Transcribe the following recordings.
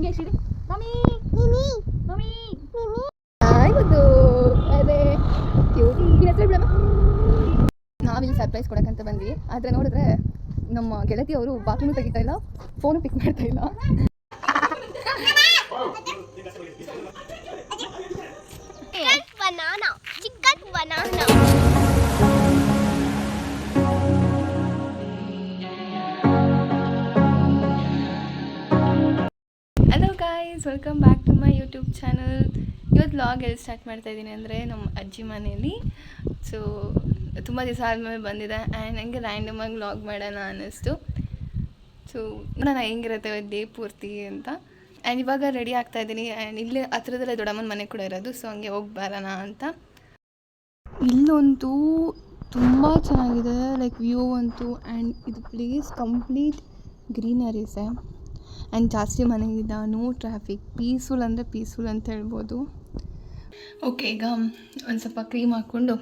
ಹಿಂಗೆ ಸಿಡಿ mummy! Mummy! ಆಯ್ತು ಅದೇ ಕ್ಯೂಟಿ ಹೆಸರು ಬಿಡಮ್ಮ. ನಾವಿಲ್ಲಿ ಸರ್ಪ್ರೈಸ್ ಕೊಡಕ್ಕಂತ ಬಂದ್ವಿ. ಆದರೆ ನೋಡಿದ್ರೆ ನಮ್ಮ ಗೆಳತಿಯವರು ಬಾತ್ರೂಮ್ ತೆಗಿತಾ ಇಲ್ಲ ಫೋನು ಪಿಕ್ ಮಾಡ್ತಾ ಇಲ್ಲ. Guys welcome back to my YouTube channel ಇವತ್ತು ವ್ಲಾಗ್ ಎಲ್ಲಿ ಸ್ಟಾರ್ಟ್ ಮಾಡ್ತಾಯಿದ್ದೀನಿ ಅಂದರೆ ನಮ್ಮ ಅಜ್ಜಿ ಮನೆಯಲ್ಲಿ ಸೊ ತುಂಬ ದಿವಸ ಆದಮೇಲೆ ಬಂದಿದೆ ಆ್ಯಂಡ್ ನನಗೆ ರ್ಯಾಂಡಮಾಗಿ ವ್ಲಾಗ್ ಮಾಡೋಣ ಅನ್ನಿಸ್ತು. ಸೊ ನಾನು ಹೆಂಗಿರುತ್ತೆ ಡೇ ಪೂರ್ತಿ ಅಂತ. ಆ್ಯಂಡ್ ಇವಾಗ ರೆಡಿ ಆಗ್ತಾ ಇದ್ದೀನಿ ಆ್ಯಂಡ್ ಇಲ್ಲೇ ಹತ್ರದಲ್ಲೇ ದೊಡ್ಡಮ್ಮನ ಮನೆ ಕೂಡ ಇರೋದು ಸೊ ಹಂಗೆ ಹೋಗಿ ಬರೋಣ ಅಂತ. ಇಲ್ಲಂತೂ ತುಂಬ ಚೆನ್ನಾಗಿದೆ ಲೈಕ್ ವ್ಯೂ ಅಂತೂ ಆ್ಯಂಡ್ ಇದು ಪ್ಲೇಸ್ ಕಂಪ್ಲೀಟ್ ಗ್ರೀನರೀಸೆ ಆ್ಯಂಡ್ ಜಾಸ್ತಿ ಮನೆಗಿಲ್ಲ ನೋ ಟ್ರಾಫಿಕ್ ಪೀಸ್ಫುಲ್ ಅಂದರೆ ಪೀಸ್ಫುಲ್ ಅಂತ ಹೇಳ್ಬೋದು. ಓಕೆ ಈಗ ಒಂದು ಸ್ವಲ್ಪ ಕ್ರೀಮ್ ಹಾಕ್ಕೊಂಡು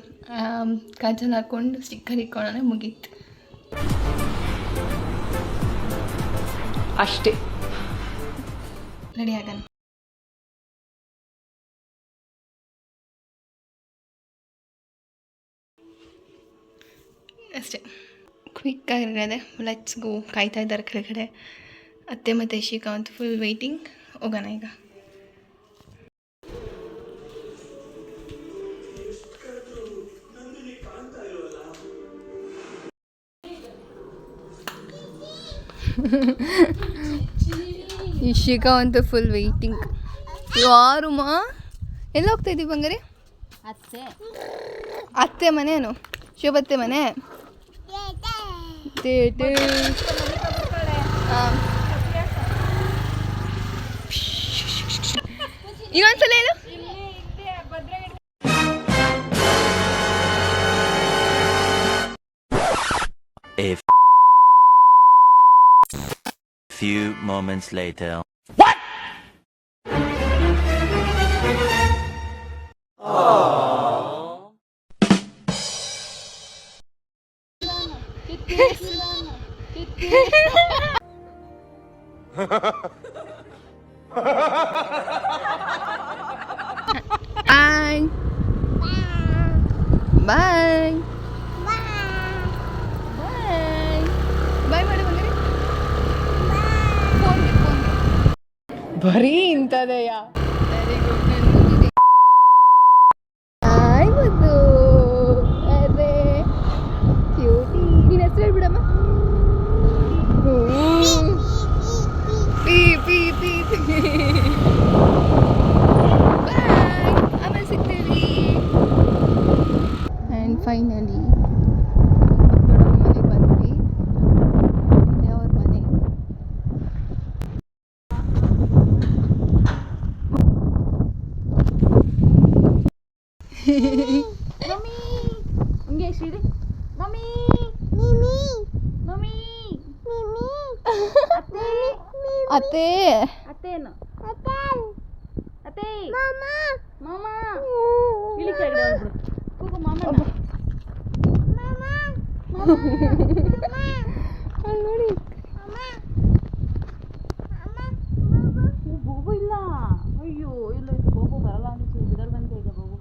ಕಾಜಲ್ ಹಾಕ್ಕೊಂಡು ಸ್ಟಿಕ್ಕರ್ ಇಕ್ಕೊಳ್ಳೋಣ ಮುಗೀತು. ಅಷ್ಟೇ. ರೆಡಿ ಆಗೋಣ. ಅಷ್ಟೇ. ಕ್ವಿಕ್ ಆಗಿರೋದೆ ಲೆಟ್ಸ್ ಗೋ ಕಾಯ್ತಾ ಇದ್ದಾರೆ ಕೆಳಗಡೆ. ಅತ್ತೆ ಮತ್ತು ಇಶಿಕಾ ಅಂತ ಫುಲ್ ವೆಯ್ಟಿಂಗ್ ಹೋಗೋಣ ಈಗ. ಇಶಿಕಾ ಅಂತ ಫುಲ್ ವೆಯ್ಟಿಂಗ್ ಯಾರುಮ್ಮ ಎಲ್ಲ ಹೋಗ್ತಾ ಇದ್ದೀವಿ ಬಂಗಾರಿ? ಅತ್ತೆ. ಅತ್ತೆ ಮನೇನು ಶೋಭತ್ತೆ ಮನೆ? ತೇಟೆ. ಇನ್ನೊಂದ್ಸಲ ಹೇಳು A f- few moments later. ಬಾಯ್ ಬರೀ ಇಂಥದೆಯ? ವೆರಿ ಗುಡ್ ಹಾಯ್ ಮುದ್ದು ಅದೇ ಕ್ಯೂಟಿ ನಿನ್ನ ಹೆಸರು ಹೇಳ್ಬಿಡಮ್ಮ ಹೂ. ಪಿ ಪಿ ಪಿ ಪಿ ಬಾಯ್ ಆಮೇಲೆ ಸಿಗ್ತೀವಿ ಆ್ಯಂಡ್ ಫೈನಲಿ ಮನೆಗೆ ಬಂದ್ವಿ ಇದೇ ಅವ್ರ ಮನೆ ಮಮ್ಮಿ ಹಿಂಗೆ ಸಿಡಿ ಮಮ್ಮಿ ಮಮ್ಮಿ ಅತ್ತೆ ಅತ್ತೆ ಅತ್ತೇನು ಅತ್ತೆ ಮಾಮ ಇಳಿ ಕೆಳಗಡೆ ಹೋಗ್ಬಿಡು ಕೂಗು ಮಾಮ ಅಲ್ಲಿ ನೋಡಿ ಬೋಬು ಇಲ್ಲ ಅಯ್ಯೋ ಇಲ್ಲ ಇದು ಬೋಬು ಬರಲ್ಲ ಅಂತ ಬಿಡಲ್ವಂತೆ ಈಗ ಬೋಬು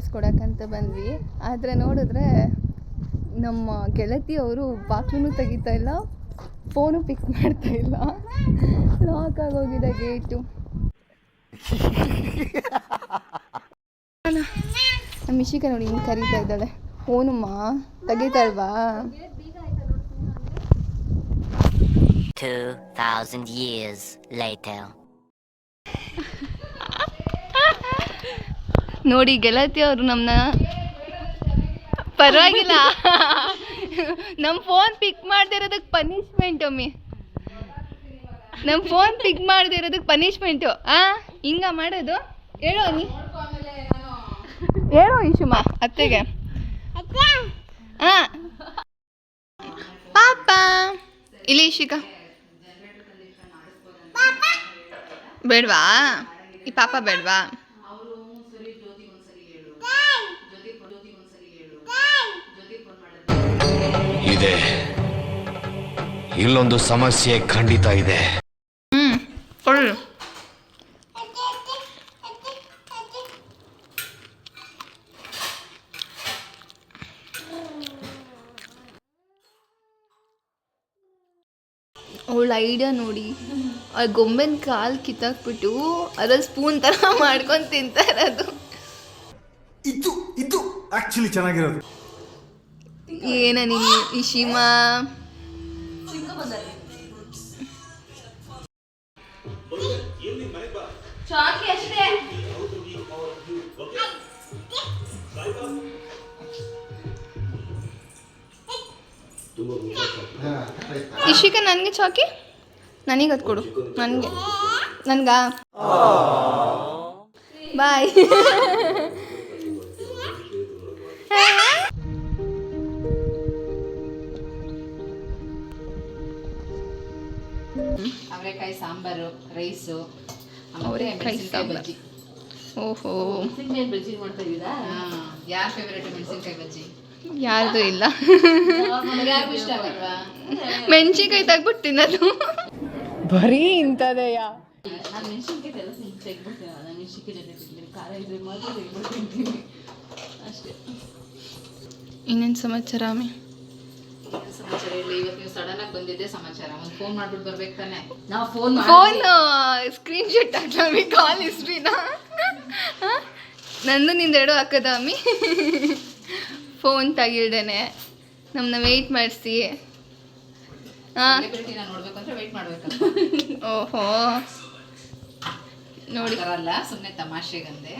ಸರ್ಪ್ರೈಸ್ ಕೊಡಕ್ಕಂತ ಬಂದ್ವಿ. ಆದರೆ ನೋಡಿದ್ರೆ ನಮ್ಮ ಗೆಳತಿಯವರು ಬಾತ್ರೂಮು ತೆಗಿತಾ ಇಲ್ಲ ಫೋನು ಪಿಕ್ ಮಾಡ್ತಾ ಇಲ್ಲ. ಲಾಕ್ ಆಗೋಗಿದೆ ಗೇಟು ನಮ್ಮ ಇಶಿಕ ನೋಡಿ ಹಿಂಗೆ ಕರೀತಾ ಇದ್ದಾಳೆ. ಫೋನಮ್ಮ ತೆಗಿತಾಳ್ವಾ 2,000 years ಗೆಳತಿ ನೋಡಿ ಗೆಳತಿಯವರು ನಮ್ಮನ್ನ ಪರವಾಗಿಲ್ಲ. ನಮ್ಮ ಫೋನ್ ಪಿಕ್ ಮಾಡದೇ ಇರೋದಕ್ಕೆ ಪನಿಷ್ಮೆಂಟ್ ಒಮ್ಮೆ. ನಮ್ಮ ಫೋನ್ ಪಿಕ್ ಮಾಡದೇ ಇರೋದಕ್ಕೆ ಪನಿಷ್ಮೆಂಟು ಆ, ಹಿಂಗ ಮಾಡೋದು? ಹೇಳೋ ನೀ ಹೇಳೋ ಇಶುಮ ಅತ್ತೆಗೆ. ಹಾಂ ಪಾಪ. ಇಲ್ಲಿ ಇಶಿಕ ಬೇಡವಾ? ಈ ಪಾಪ ಬೇಡವಾ? ಇದೆ. ಇಲ್ಲೊಂದು ಸಮಸ್ಯೆ ಖಂಡಿತ ಇದೆ. ಅವಳ ಐಡಿಯಾ ನೋಡಿ ಆ ಗೊಂಬೆನ ಕಾಲ್ ಕಿತ್ತಾಕ್ಬಿಟ್ಟು ಅದ್ರಲ್ಲಿ ಸ್ಪೂನ್ ತರ ಮಾಡ್ಕೊಂಡು ತಿಂತಾರೆ ಅದು ಇದು ಇದು ಆಕ್ಚುಲಿ ಚೆನ್ನಾಗಿರೋದು. ಏನ ನೀನು ಈ ಅಷ್ಟೇ. ಇಶಿಕ ನನಗೆ ಚಾಕಿ? ನನಗೆ ಅದು ಕೊಡು. ನನಗೆ. ನನ್ಗಾ? ಬಾಯ್. ಅವರೆಕಾಯಿ ಸಾಂಬಾರು ರೈಸು ಅವರೆಕಾಯಿ ಸಾಂಬಾರು. ಓಹೋ. ಮೆಣಸಿನಕಾಯಿ ಬಜ್ಜಿ ಮಾಡ್ತಾ ಇದ್ದೀರಾ? ಯಾರ ಫೇವ್ರೇಟ್ ಮೆಣಸಿನಕಾಯಿ ಬಜ್ಜಿ? ಯಾರ್ದು ಇಲ್ಲ. ಮೆಣಸಿನಕಾಯಿ ಇಷ್ಟ ಆಗಲ್ವಾ? ಮೆಣಸಿನ್ಕಾಯಿ ತೆಗ್ಬಿಟ್ಟು ತಿನ್ನೋದು. ಬರೀ ಇಂಥದೆಯಾ ನಾನು ಮೆಣಸಿನಕಾಯಿ ಎಲ್ಲ ತೆಗ್ಬಿಡ್ತೀನಿ ನಾನು. ಮೆಣಸಿನ್ಕಾಯಿ ಜೊತೆ ತಿಂತೀನಿ. ಖಾರ ಇದ್ರೆ ಮಾತ್ರ ತೆಗ್ಬಿಟ್ಟು ತಿಂತೀನಿ ಅಷ್ಟೇ. ಇನ್ನೇನು ಸಮಾಚಾರ ಆಮೆ? ಏನ್ ಸಮಾಚಾರ ಇಲ್ಲ ಇವತ್ತು ನೀವು ಸಡನ್ ಆಗಿ ಬಂದಿದ್ದೆ ಸಮಾಚಾರ. ಒಂದು ಫೋನ್ ಮಾಡ್ಬಿಟ್ಟು ಬರ್ಬೇಕು ತಾನೆ? ನಾವು ಫೋನ್ ಫೋನ್ ಸ್ಕ್ರೀನ್ ಶಾಟ್ ಹಾಕಿ ಕಾಲ್ ಹಿಸ್ಟ್ರಿನ ನಂದು ನಿಂದ ಎರಡು ಹಾಕದ ಅಮ್ಮಿ ಫೋನ್ ತೆಗಿಲ್ದೇನೆ ನಮ್ಮನ್ನ ವೆಯ್ಟ್ ಮಾಡಿಸಿ. ಹಾಂ? ಮಾಡ್ಬೇಕಲ್ಲ ಓಹೋ. ನೋಡಿ. ಅಲ್ಲ ಸುಮ್ಮನೆ ತಮಾಷೆಗಂದೆ.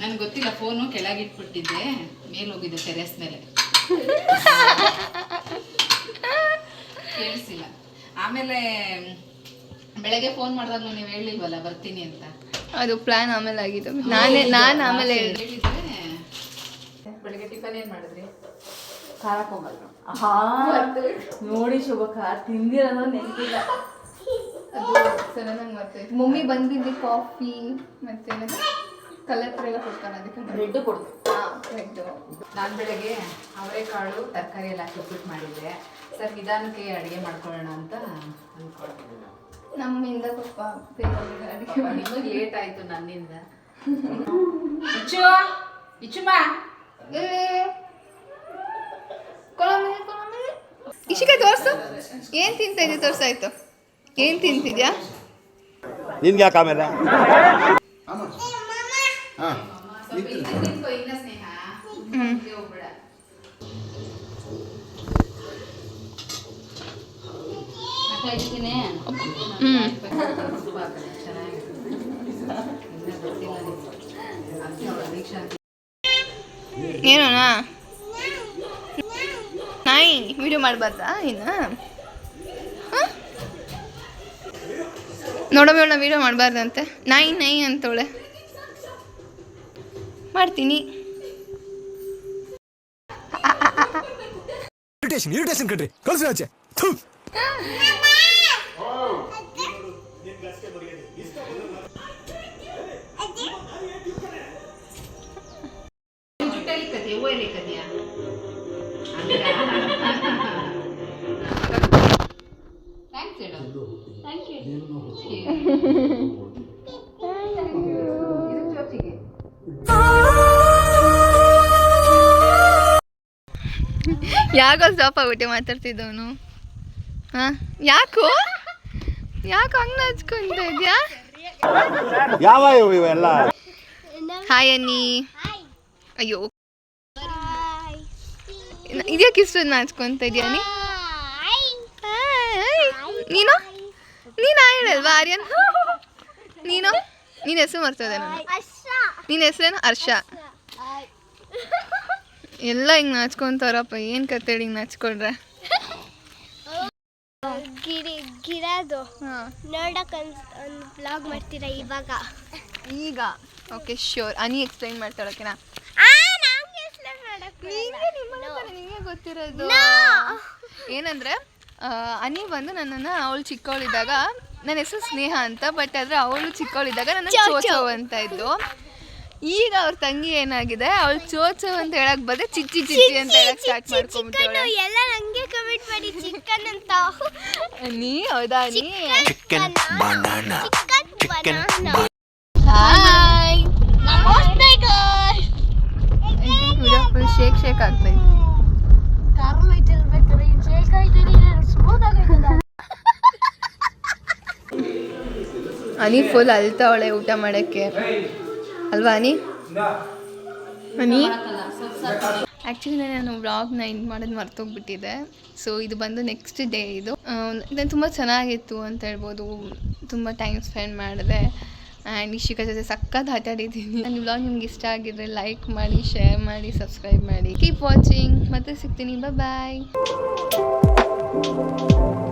ನನ್ಗೆ ಗೊತ್ತಿಲ್ಲ ಫೋನು ಕೆಳಗಿಟ್ಬಿಟ್ಟಿದ್ದೆ. ಮೇಲೆ ಹೋಗಿದ್ದೆ ಟೆರೆಸ್ ಮೇಲೆ. ಕೇಳಿಸಿಲ್ಲ. ಆಮೇಲೆ ಬೆಳಗ್ಗೆ ಫೋನ್ ಮಾಡಿದಾಗ ನೀವು ಹೇಳಿಲ್ವಲ್ಲ ಬರ್ತೀನಿ ಅಂತ. ಅದು ಪ್ಲಾನ್ ಆಮೇಲೆ ಆಗಿದ್ದು. ನಾನೇ ನಾನು ಆಮೇಲೆ ಹೇಳ್ದೆ. ಹೇಳಿದ್ರೆ ಬೆಳಗ್ಗೆ ಟಿಫನ್ ಏನು ಮಾಡಿದ್ರಿ? ಖಾರ ಕೊಂಬಲ್ರು ನೋಡಿ ಶುಭಕ ತಿಂದಿರೋದು ನೆನಪಿಲ್ಲ. ಸಡನ್ನಾಗಿ ಮರ್ತೈತೆ ಮಮ್ಮಿ ಬಂದಿದ್ದು ಕಾಫಿ ಮತ್ತೆ ಕಲರ್ ಎಲ್ಲ ಕೊಡ್ತಾನೆ ಅದಕ್ಕೆ ಬ್ರೆಡ್ ಕೊಡ್ತು ಹಾಂ ಬ್ರೆಡ್ಡು ನಾನು ಬೆಳಗ್ಗೆ ಅವರೆಕಾಳು ತರಕಾರಿ ಎಲ್ಲ ಹಾಕಿ ಉಪ್ಪಿಟ್ಟು ಮಾಡಿದ್ದೆ. ಸರ್ ನಿಧಾನಕ್ಕೆ ಅಡುಗೆ ಮಾಡ್ಕೊಳ್ಳೋಣ ಅಂತ ಅಂದ್ಕೊಳ್ತೀನಿ ನಮ್ಮಿಂದ ಪಾಪ ಬೇಗ ಅಡುಗೆ ಮಾಡಿ. ನಿಮಗೆ ಲೇಟ್ ಆಯ್ತು ನನ್ನಿಂದ. ಇಚ್ಚು ಇಚ್ಚುಮ್ಮ. ಇಶಿಕ ತೋರಿಸು. ಏನ್ ತಿಂತಾ ಇದ್ದಿ ತೋರ್ಸಾಯ್ತು. ಏನು ತಿಂತಿದ್ಯಾ? ನಿನ್ಗೆ ಯಾಕೆ ಆಮೇಲೆ? ಸ್ವಲ್ಪ ಹಿಂದೆ ನಿಂತ್ಕೊ, ಇನ್ನ ಸ್ನೇಹ ಹಿಂದೆ ಹೋಗ್ಬೇಡ ಹಾಕ್ತಾ ಇದ್ದೀನಿ ಹ್ಮ್ ಉಪ್ಪು ಹಾಕೋಣ, ಚೆನ್ನಾಗಿರುತ್ತೆ. ಇನ್ನ ಗೊತ್ತಿಲ್ಲ ನಿಮ್ಗೆ. ಅದ್ಕೆ ಅವ್ಳ ದೀಕ್ಷಾ ಅಂತ ಏನೋನಾ ನಾಯಿ ವಿಡಿಯೋ ಮಾಡಬಾರ್ದಾ? ಇನ್ನ ಇವಳ ವಿಡಿಯೋ ಮಾಡಬಾರ್ದಂತೆ. ನಾಯಿ ನಾಯಿ ಅಂತವಳೆ. ಮಾಡ್ತೀನಿ. ಇರಿಟೇಷನ್ ಇರಿಟೇಷನ್ ಕಣ್ರಿ. ಕಳ್ಸಿ ಆಚೆ. ಥ್ಯಾಂಕ್ ಯು ಯಾಕೋ ಸ್ಟಾಪ್ ಆಗ್ಬಿಟ್ಟೆ ಮಾತಾಡ್ತಿದ್ದವನು? ಹಾ? ಯಾಕೋ? ಯಾಕೆ ಹಂಗ ಹಚ್ಕೊಂತ ಇದ್ಯಾ? ಯಾವ ಇವು ಇವೆಲ್ಲ? ಹಾಯ್ ಅನ್ನಿ ಅಯ್ಯೋ. ಇದ್ಯಾಕೆ ಇಷ್ಟೊಂದು ನಾಚ್ಕೊಂತ ಇದೆಯಾ ನೀ? ನೀನು? ನೀನು ಹೇಳಲ್ವಾ ಆರ್ಯನ್? ನೀನು? ನಿನ್ನ ಹೆಸರು ಮರ್ತದೆ ನಾನು. ನಿನ್ನ ಹೆಸರೇನು? ಹರ್ಷ ಎಲ್ಲ ಹಿಂಗೆ ನಾಚ್ಕೊಂತಾರಪ್ಪ ಏನು ಕತೆ ಹಿಂಗೆ ನಾಚ್ಕೊಂಡ್ರೆ? ಗಿರಿ ಗಿರದು. ನೋಡಕ್ ಒಂದು ಬ್ಲಾಗ್ ಮಾಡ್ತೀರಾ ಇವಾಗ? ಈಗ? ಓಕೆ ಶ್ಯೂರ್ ಅನಿ ಎಕ್ಸ್ಪ್ಲೈನ್ ಮಾಡ್ತಾಳೆ ಓಕೆನಾ. ನಿಮಗೆ ಗೊತ್ತಿರೋದು. ಏನಂದ್ರೆ ಅನಿ ಬಂದು ನನ್ನನ್ನು ಅವಳು ಚಿಕ್ಕವಳಿದ್ದಾಗ ನನ್ನ ಹೆಸರು ಸ್ನೇಹ ಅಂತ ಬಟ್ ಆದರೆ ಅವಳು ಚಿಕ್ಕವಳಿದ್ದಾಗ ನನ್ನ ಚೋಚೋ ಅಂತ ಇದ್ದು. ಈಗ ಅವ್ರ ತಂಗಿ ಏನಾಗಿದೆ ಅವಳು ಚೋಚು ಅಂತ ಹೇಳಕ್ ಬಂದ್ರೆ ಚಿಚ್ಚಿ ಚಿಚ್ಚಿ ಅಂತ ಹೇಳಕ್ ಸ್ಟಾರ್ಟ್ ಮಾಡ್ಕೊಂಡ್ಬಿಟ್ಟು ಎಲ್ಲ ನಂಗೆ ಕಮೆಂಟ್ ಮಾಡಿ ಚಿಕನ್ ಅಂತ. ನೀ ಹೌದಾ ನೀ chicken banana chicken banana hi ನಮಸ್ತೆ ವಿಡಿಯೋ ಫುಲ್ ಶೇಕ್ ಶೇಕ್ ಆಗ್ತಾ ಇದೆ. ಅನಿ ಫುಲ್ ಅಳ್ತಾವಳೆ ಊಟ ಮಾಡೋಕ್ಕೆ? ಅಲ್ವಾ ಅನಿ ಅನಿ ಆ್ಯಕ್ಚುಲಿ ನಾನು ವ್ಲಾಗ್ನ ಎಂಡ್ ಮಾಡೋದು ಮರ್ತೋಗ್ಬಿಟ್ಟಿದೆ. ಸೊ ಇದು ಬಂದು ನೆಕ್ಸ್ಟ್ ಡೇ ಇದು. ನಾನು ತುಂಬ ಚೆನ್ನಾಗಿತ್ತು ಅಂತ ಹೇಳ್ಬೋದು. ತುಂಬ ಟೈಮ್ ಸ್ಪೆಂಡ್ ಮಾಡಿದೆ. ಆ್ಯಂಡ್ ಇಶಿಕಾ ಜೊತೆ ಸಖತ್ ಆಟ ಆಡಿದ್ದೀನಿ ನನ್ನ ವ್ಲಾಗ್ ನಿಮ್ಗೆ ಇಷ್ಟ ಆಗಿದ್ರೆ ಲೈಕ್ ಮಾಡಿ ಶೇರ್ ಮಾಡಿ ಸಬ್ಸ್ಕ್ರೈಬ್ ಮಾಡಿ. ಕೀಪ್ ವಾಚಿಂಗ್ ಮತ್ತೆ ಸಿಗ್ತೀನಿ. ಬಾಯ್ Thank you.